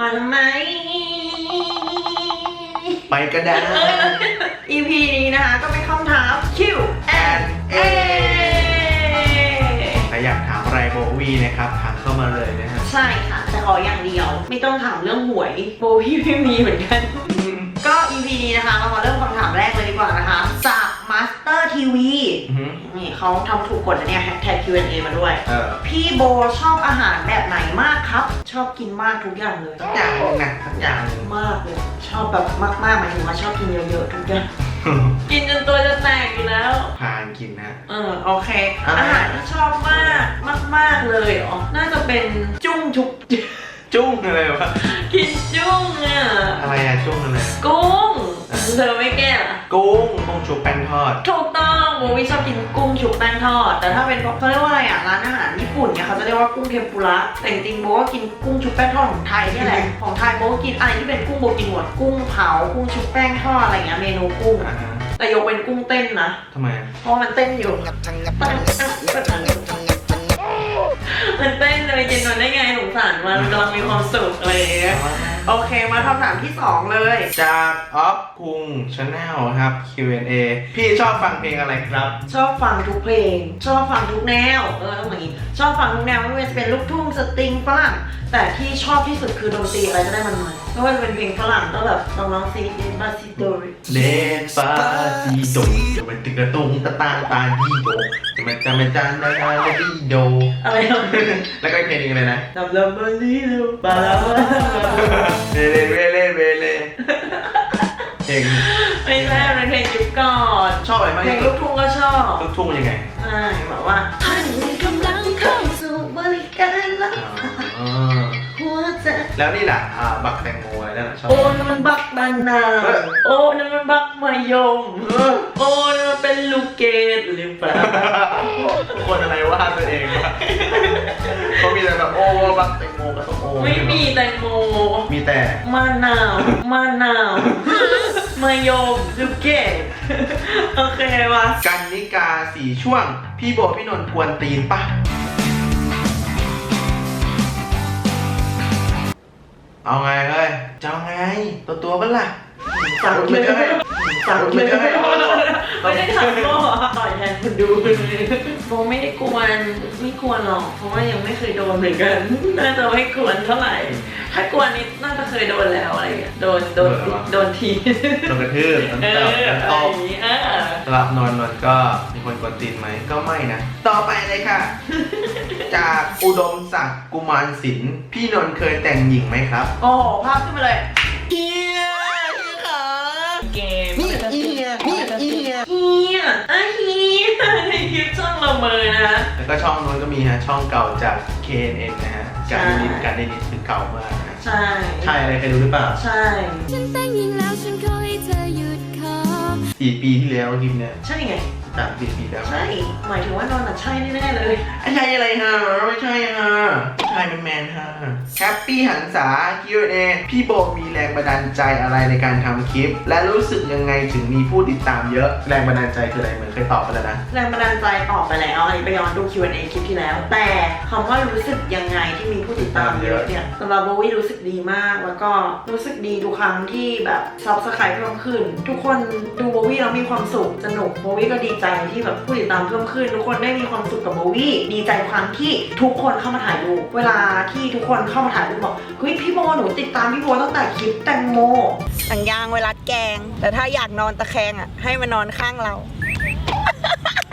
มาทำไมไปก็ได้ EP นี้นะคะก็เป็นคำถาม Q and A ใครอยากถามอะไรโบวีนะครับถามเข้ามาเลยนะฮะใช่ค่ะ แต่ขออย่างเดียว ไม่ต้องถามเรื่องหวยโบวี่ไม่มีเหมือนกัน ก็ EP นี้นะคะ เรามาเริ่มคำถามแรกเลยดีกว่านะคะ จาก Master TV อือหือนี่เขาทำถูกกฎนะเนี่ยแฮชแท็ก Q&A มาด้วย เออพี่โบชอบอาหารแบบไหนมากครับ ชอบกินมากทุกอย่างเลยสักอย่างหนึงนะสักอย่างหนึงมากเลย ชอบแบบมากๆหมายถึงว่าชอบกินเยอะๆทุกอย่างกินจนตัวจะแตกอยู่แล้ว พานกินนะ เออโอเคอะไรอาหารที่ชอบมากมากๆเลยอ๋อน่าจะเป็นจุ้งชุบ จุ้งอะไรวะกินจุ้งอะอะไรอะจุ้งอะไรกุ้ง เธอไม่แก้เหรอ กุ้งกุ้งชุบแป้งทอด ถูกต้องโมวิชอบกินกุ้งชุบแป้งทอด แต่ถ้าเป็นเขาเรียกว่าอะไรอะร้านอาหารญี่ปุ่นเนี่ยเขาจะเรียกว่ากุ้งเทมปุระแต่จริงๆโบก็กินกุ้งชุบแป้งทอดของไทยเนี่ยแหละของไทยโบก็กินอะไรที่เป็นกุ้งโบกินหมดกุ้งเผากุ้งชุบแป้งทอดอะไรเงี้ยเมนูกุ้งอ่าฮะแต่ยกเป็นกุ้งเต้นนะทำไมอะเพราะมันเต้นอยู่ มันเต้นเลยกินมันได้ไงสงสารมันมันกำลังมีความสุขอะไรอย่างเงี้ย โอเคมาคำถามที่ 2 เลย จากออฟคุงชาแนลครับ Q&A พี่ชอบฟังเพลงอะไรครับ ชอบฟังทุกเพลง ชอบฟังทุกแนวเออต้องอย่างนี้ชอบฟังทุกแนวไม่ว่าจะเป็นลูกทุ่งสตริงฝรั่งแต่ที่ชอบที่สุดคือดนตรีอะไรก็ได้มันมันไม่ว่าจะเป็นเพลงฝรั่งก็แบบลองร้องซีดิบาซิโดริเลนฟาดีโดจะเป็นตึกกระตุงตะตางตาดีโดจะเป็นจำเป็นจานนานาดีโดอะไรแบบแล้วก็อีกเพลงหนึงเลยนะดับดับเบอร์ลี่ดูบาลาบาเวเลเวเลเวเลเพลงไม่ใช่เป็นเพลงยุคก่อนชอบอะไรมากเพลงที่สุลูดกทุ่งก็ชอบลูกทุ่งยังไงใช่แบบว่าท่านกำลังเข้าสู่บริการแล้วอ๋อหัวใจแล้วนี่แหละอ่าบักแตงโมอะไรนั่นน่ะชอบ โอ้นั่นมันบักบานนาโอ้นั่นมันบักมายมโอ้นั่นมันเป็นลูกเกดหรือเปล่าคนอะไรว่าตัวเองวะ เขามีแต่แบบโอ้บักแตงโมกับส้มโอไม่มีแตงโมมีแต่มะนาวมะนาวมายมลูกเกดโอเคมากันนิกาสี่ช่วง พี่โบพี่นนท์กวนตีนปะเอาไงเฮ้ยจะเอาไง ตัวตัวๆปะล่ะสั่งไม่เลยได้สั่งไม่ได้ ไม่ได้ถามโบต่อยแทนคนดูเลยโบไม่ได้กวนไม่กวนหรอกเพราะว่ายังไม่เคยโดนเหมือนกันน่าจะไม่กวนเท่าไหร่ ถ้ากวนนี่น่าจะเคยโดนแล้วอะไรอย่างเงี้ยโดนโดนโดนทีโดนกระทืบโดนเอตอบอะไรโดนอตบย่างงี้เออสำหรับนอนนนท์ก็มีคนกวนตีนไหมก็ไม่นะ ต่อไปเลยค่ะ จากอุดมศักดิ์กุมารศิลป์พี่นนท์เคยแต่งหญิงไหมครับ โอ้โหภาพขึ้นมาเลยเอียอีขาเกมนี่เอียนี่เอี ยเฮียอะเฮียในคลิปช่องละเมอนะ แล้วก็ช่องนู้นก็มีฮะ ช่องเก่าจาก KNN นะฮะใช่การดินิตการดินิตคือเก่ามากนะใช่ ใช่อะไรเคยดูหรือเปล่า ใช่ ฉันแต่งหญิงแล้วฉันขอให้เธอหยุดขอสี่ปีที่แล้วคลิปเนี้ยใช่ไง สามสี่ปีแล้วใช่ หมายถึงว่านอนอะใช่แน่ๆเลยไม่ใช่อะไรฮะไม่ใช่ฮะผู้ ชายเป็นแมนฮะแฮปปี้หันษา Q&A พี่โบมีแรงบันดาลใจอะไรในการทำคลิป และรู้สึกยังไงถึงมีผู้ติดตามเยอะ แรงบันดาลใจคืออะไรเหมือนเคยตอบไปแล้วนะ แรงบันดาลใจตอบไปแล้วอันนี้ไปย้อนดู Q&A คลิปที่แล้ว แต่คำว่ารู้สึกยังไงที่มีผู้ติดตามเยอะเนี่ยสำหรับโบวี่รู้สึกดีมาก แล้วก็รู้สึกดีทุกครั้งที่แบบซับสไครต์เพิ่มขึ้น ทุกคนดูโบวี่แล้วมีความสุขสนุกโบวี่ก็ดีใจที่แบบผู้ติดตามเพิ่มขึ้น ทุกคนได้มีความสุขกับโบวี่ดีใจทุกครั้งที่ทุกคนเข้ามาถ่ายรูปเวลาที่ทุกคนเข้ามาถ่ายรูปบอกเฮ้ยพี่โบหนูติดตามพี่โบตั้งแต่คลิปแตงโมสัญญางเวลาแกง แต่ถ้าอยากนอนตะแคงอะ ให้มานอนข้างเรา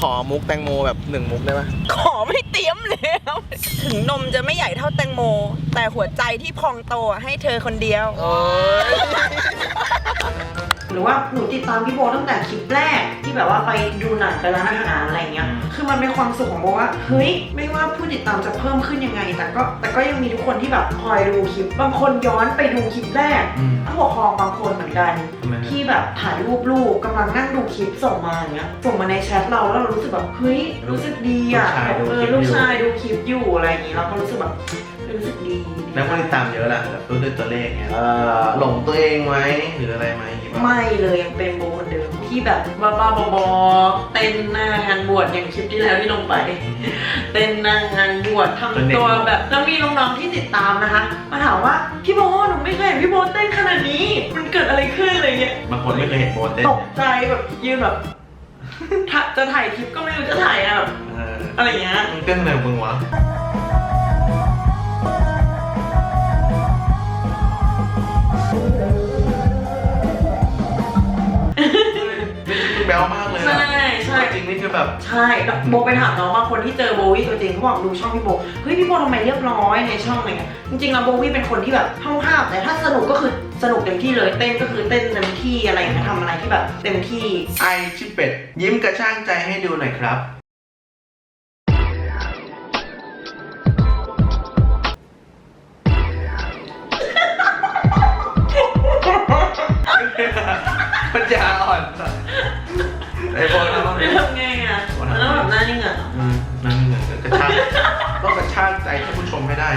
ขอมุกแตงโมแบบหนึ่งมุกได้ไหมขอไม่เตรียมแล้ว ถึงนมจะไม่ใหญ่เท่าแตงโม แต่หัวใจที่พองโตอะให้เธอคนเดียว โอ้ย หรือว่าหนูติดตามพี่โบตั้งแต่คลิปแรกที่แบบว่าไปดูหนังไปร้านอาหารอะไรเงี้ย คือมันเป็นความสุขของโบว่าเฮ้ยไม่ว่าผู้ติดตามจะเพิ่มขึ้นยังไง แต่ก็แต่ก็ยังมีทุกคนที่แบบคอยดูคลิป บางคนย้อนไปดูคลิปแรกอืมผู้ปกครองบางคนเหมือนกันทำไมฮะที่แบบถ่ายรูปลูกกำลังนั่งดูคลิปส่งมาอย่างเงี้ยส่งมาในแชทเราแล้วเรารู้สึกแบบเฮ้ยรู้สึกดีอะลูกชายดูเอคลิอปอยู่ลูกชายดูคลิปอยู่อะไรอย่างงี้เราก็รู้สึกแบบเอ รู้สึกดีแล้วผู้ติดตามเยอะแหละแบบตัวด้วยตัวเลขเนี่ยเออหลงตัวเองไหมหรืออะไรไหมอย่างงี้ปะไม่เลยยังเป็นโบคนเดิมที่แบบบ้าๆบอๆเต้นหน้างานบวชอย่างคลิปที่แล้วที่ลงไปเต้นหน้างานบวชทำตัวแบบแล้วมีน้องๆที่ติดตามนะคะ มาถามว่าพี่โบหนูไม่เคยเห็นพี่โบเต้นขนาดนี้ มันเกิดอะไรขึ้นอะไรเงี้ยบางคนไม่เคยเห็นโบเต้นตกใจแบบยืนแบบ ถ้าจะถ่ายคลิปก็ไม่รู้จะถ่ายอะแบบเอออะไรเงี้ยมึงเต้นอะไรของมึงวะ นี่คือแบลมากเลยใช่อะใช่จริงนี่คือแบบ ใช่แล้วโบไปถามน้องว่าคนที่เจอโบวี่ตัวจริงเขาบอกดูช่องพี่โบ เฮ้ยพี่โบทำไมเรียบร้อยในช่องอะไรเงี้ย จริงๆแล้วโบวี่เป็นคนที่แบบห้าวๆแต่ถ้าสนุกก็คือสนุกเต็มที่เลย เต้นก็คือเต้นเต็มที่อะไรอย่างเงี้ยทำอะไรที่แบบเต็มที่ ไอชิเป็ดยิ้มกระช่างใจให้ดูหน่อยครับ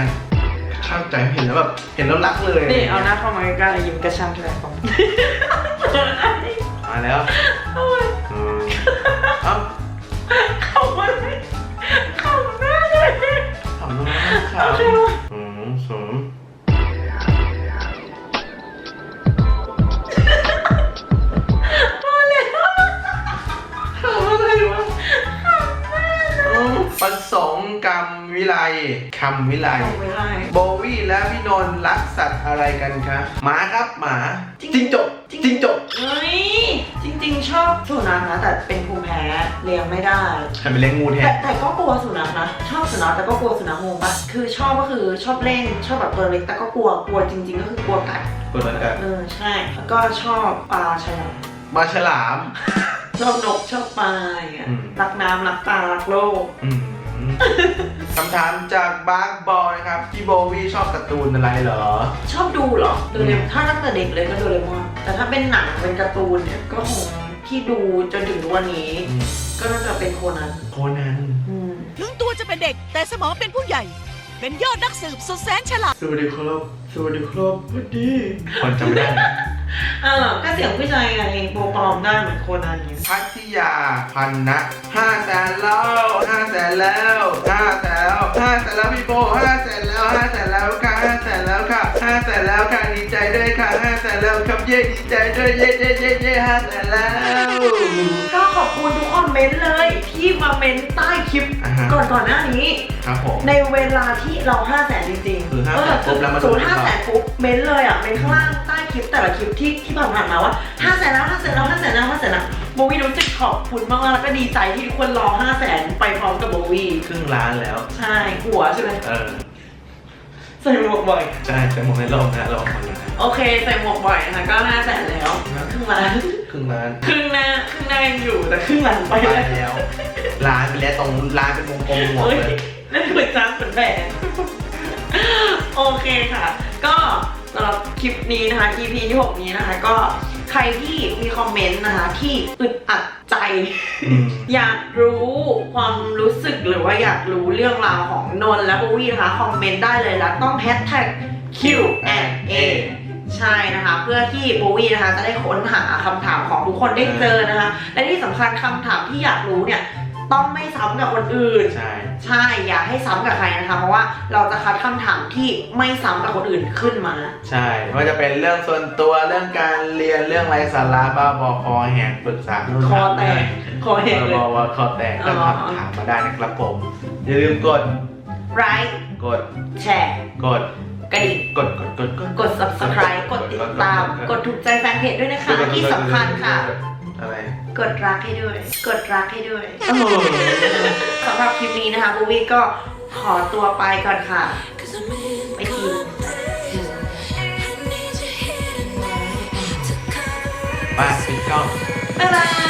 ชมให้ได้กระชากใจเห็นแล้วแบบเห็นแล้วรักเลยนี่เอาหน้าเข้ามาใกล้ๆยิ้มกระช่างทีไรผมมาแล้วอืมเอ้าเข้ามาเลยเข้าหน้าเลยทำตรงนั้นครัโอบเคอืมสูง วิไลคำวิไลเอาไม่ได้โบวี่และพี่นนท์รักสัตว์อะไรกันคะหมาครับหมาจริงจิงจกจิงจกเฮ้ยจริง ๆ ชอบสุนัขนะ แต่เป็นภูมิแพ้เลี้ยงไม่ได้ใครไปเลี้ยงงูแทแต่นแต่ก็กลัวสุนัขนะชอบสุนัขแต่ก็กลัวสุนัขงงปะคือชอบก็คือชอบเล่นชอบแบบตัวเล็กแต่ก็กลัวกลัวจริง ๆ ก็คือกลัวกัดกดเหมือนกันเออใช่แล้วก็ชอบปลาฉลามมาฉลาม ชอบนกชอบปลาอย่างเงี้ยอืม รักน้ำรักปลารักโลก อืม คำถามจากบาร์กบอยนะครับพี่โบวี่ชอบการ์ตูนอะไรเหรอ ชอบดูเหรอโดเรมอนถ้าตั้งแต่เด็กเลยก็โดเรมอนแต่ถ้าเป็นหนังเป็นการ์ตูนเนี่ยก็คงที่ดูจนถึงทุกวันนี้ อืม ก็น่าจะเป็นโคนันโคนันอืมถึงตัวจะเป็นเด็กแต่สมองเป็นผู้ใหญ่ เป็นยอดนักสืบสุดแสนฉลาด สวัสดีครับสวัสดีครับสวัสดีคนจำไม่ได้ อ่าก็เสียงผู้ชายไงโปรปลอมได้เหมือนโคนันเนี่ยพัทยาพันนะห้าแสนแล้วห้าแสนแล้วห้าแสนแล้วห้าแสนแล้วพี่โบห้าแสนแล้วห้าแสนแล้วค่ะห้าแสนแล้วค่ะห้าแสนแล้วค่ะดีใจด้วยค่ะห้าแสนแล้วครับเย้ดีใจด้วยเย้เย้เย้เย้ห้าแสนแล้วก็ขอบคุณทุกคอมเมนต์เลยที่มาเมนต์ใต้คลิปอ่าฮะ ก่อนก่อนหน้านี้ ครับผม ในเวลาที่เรา5 0 0แสนจริงๆคือ500,000ปุ๊บแล้วมาดู ศูนย์ห้าแสนปุ๊บเมนต์เลยอะเมนต์ข้างล่างใต้ค ลิปแต่ละคลิปที่ที่ผ่านๆมาว่า5 0 0แสนแล้ว5 0 0แสนแล้ว5 0 0แสนแล้ว5 0 0แสนแล้วโบวี่รู้สึกขอบคุณมากๆแล้วก็ดีใจที่ทุกคนรอ5 0 0แสนไปพร้อมกับโบวี่ครึ่งล้านแล้ว ใช่หัวใช่ไหมเออใส่หมวกบ่อย ใช่แต่หมดในโลกนะเราคนนะโอเคใส่หมวกบ่อยนะคะก็5 0 0แสนแล้วครึ่งล้านครึ่งล้านครึ่งหน้าครึ่งหน้ายังอยู่แต่ครึ่งหลังไปไปแล้วแล้วล้านไปแล้วตรงล้านเป็นวงกลมหมดเฮ้ยเลยนั่นคือจ้างเหมือนแบนโอเคค่ะ ก็สำหรับคลิปนี้นะคะ EP ที่ 6 นี้นะคะ ก็ใครที่มีคอมเมนต์นะคะ ที่อึดอัดใจอืมอยากรู้ความรู้สึกหรือว่าอยากรู้เรื่องราวของนนท์และโบวี่นะคะ คอมเมนต์ได้เลยแล้วต้องแฮชแท็ก Q&A ใช่นะคะ เพื่อที่โบวี่นะคะ จะได้ค้นหาคำถามของทุกคนได้เจอนะคะ และที่สำคัญคำถามที่อยากรู้เนี่ย ต้องไม่ซ้ำกับคนอื่น ใช่ ใช่อย่าให้ซ้ำกับใครนะคะ เพราะว่าเราจะคัดคำถามที่ไม่ซ้ำกับคนอื่นขึ้นมา ใช่ไม่ว่าจะเป็นเรื่องส่วนตัวเรื่องการเรียนเรื่องไรสาระบ้าบอคอแหกปรึกษานู่นคอแตกคอแหกเลยบอว่าคอแตกก็อ๋อถามมาได้นะครับผม อย่าลืมกดไลค์กดแชร์กดกระดิ่งกดกดกดกดกด subscribe กดติดตาม กดถูกใจแฟนเพจด้วยนะคะที่สำคัญค่ะ อะไร กดรักให้ด้วย กดรักให้ด้วยโอ้โหสำหรับคลิปนี้นะคะบูวี่ก็ขอตัวไปก่อนค่ะ ไปกินมาปิดกล้องบ๊ายบาย